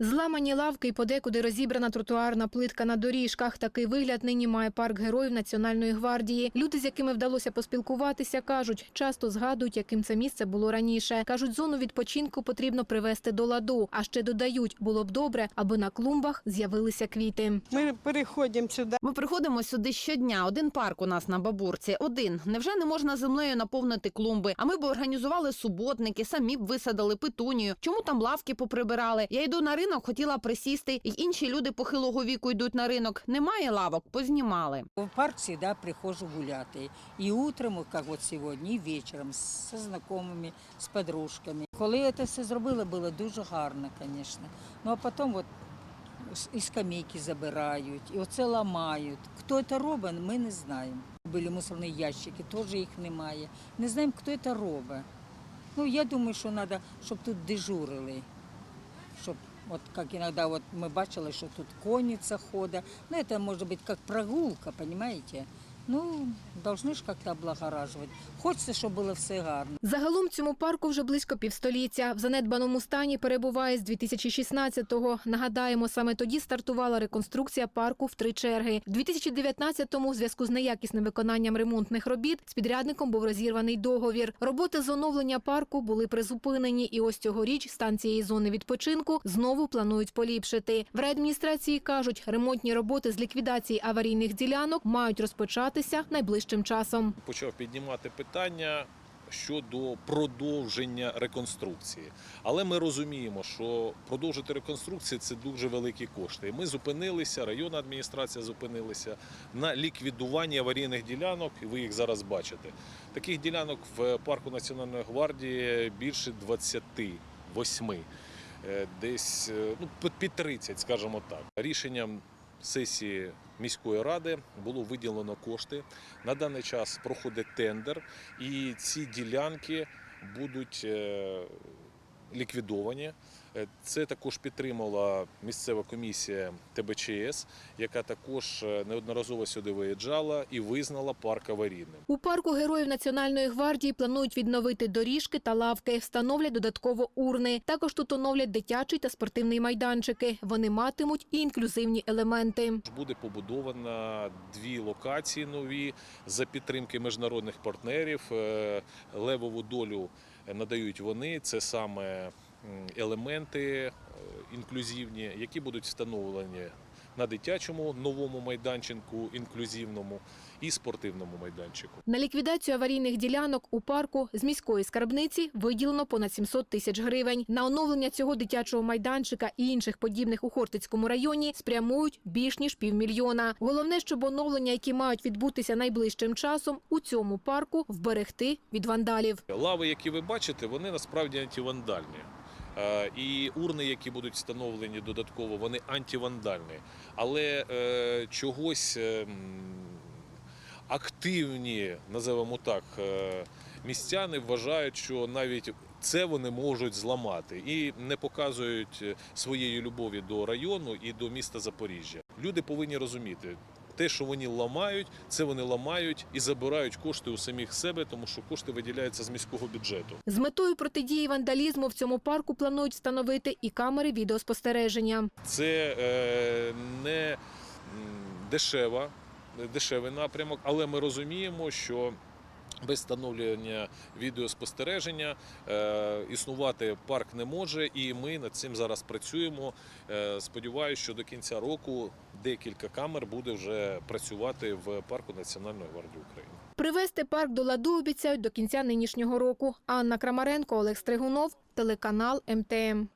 Зламані лавки і подекуди розібрана тротуарна плитка на доріжках. Такий вигляд нині має парк героїв Національної гвардії. Люди, з якими вдалося поспілкуватися, кажуть, часто згадують, яким це місце було раніше. кажуть, зону відпочинку потрібно привести до ладу. А ще додають, було б добре, аби на клумбах з'явилися квіти. Ми переходимо сюди. Ми приходимо сюди щодня. Один парк у нас на бабурці. Один. Невже не можна землею наповнити клумби? А ми б організували суботники, самі б висадили петунію. Чому там лавки поприбирали? Я йду на ринок, хотіла присісти, і інші люди похилого віку йдуть на ринок. Немає лавок, познімали. В парк всегда прихожу гуляти. І утром, як от сьогодні, і вечором з знайомими, з подружками. Коли це все зробили, було дуже гарно, звісно. Ну а потім от і скамейки забирають, і оце ламають. Хто це робить, ми не знаємо. Були мусорні ящики, теж їх немає. Не знаємо, хто це робить. Ну, я думаю, що треба, щоб тут дежурили. Щоб, от как иногда вот мы бачили, что тут конница хода. Ну, это может быть как прогулка, розумієте? Ну, повинні ж як-то облагоражувати. Хочеться, щоб було все гарно. Загалом цьому парку вже близько півстоліття. В занедбаному стані перебуває з 2016-го. Нагадаємо, саме тоді стартувала реконструкція парку в три черги. В 2019-му у зв'язку з неякісним виконанням ремонтних робіт з підрядником був розірваний договір. Роботи з оновлення парку були призупинені, і ось цьогоріч стан цієї зони відпочинку знову планують поліпшити. В райадміністрації кажуть, ремонтні роботи з ліквідації аварійних ділянок мають розпочатися найближчим часом. почав піднімати питання щодо продовження реконструкції. Але ми розуміємо, що продовжити реконструкцію це дуже великі кошти. Ми зупинилися, районна адміністрація зупинилися на ліквідуванні аварійних ділянок, і ви їх зараз бачите. Таких ділянок в парку Національної гвардії більше 28. Е, Десь е, ну, під 30, скажімо так. Рішенням сесії міської ради було виділено кошти. На даний час проходить тендер, і ці ділянки будуть е, ліквідовані. Е, Це також підтримала місцева комісія ТБЧС, яка також е, неодноразово сюди виїжджала і визнала парк аварійним. У парку героїв Національної гвардії планують відновити доріжки та лавки, встановлять додатково урни. Також тут оновлять дитячий та спортивний майданчики. Вони матимуть і інклюзивні елементи. Буде побудовано дві локації нові за підтримки міжнародних партнерів. Е, Левову долю надають вони. Це саме елементи е, інклюзивні, які будуть встановлені на дитячому новому майданчику, інклюзивному і спортивному майданчику. На ліквідацію аварійних ділянок у парку з міської скарбниці виділено понад 700 тисяч гривень. На оновлення цього дитячого майданчика і інших подібних у Хортицькому районі спрямують більш ніж півмільйона. Головне, щоб оновлення, які мають відбутися найближчим часом, у цьому парку вберегти від вандалів. Лави, які ви бачите, вони насправді антивандальні. Е, І урни, які будуть встановлені додатково, вони антивандальні. Але е, чогось е, активні, називаємо так, е, містяни вважають, що навіть це вони можуть зламати і не показують е, своєї любові до району і до міста Запоріжжя. Люди повинні розуміти. Те, що вони ламають, це вони ламають і забирають кошти у самих себе, тому що кошти виділяються з міського бюджету. З метою протидії вандалізму в цьому парку планують встановити і камери відеоспостереження. Це е, не дешева, дешевий напрямок, але ми розуміємо, що без встановлення відеоспостереження е, існувати парк не може, і ми над цим зараз працюємо. Е, сподіваюся, що до кінця року декілька камер буде вже працювати в парку Національної гвардії України. Привести парк до ладу обіцяють до кінця нинішнього року. Анна Крамаренко, Олег Стригунов, телеканал МТМ.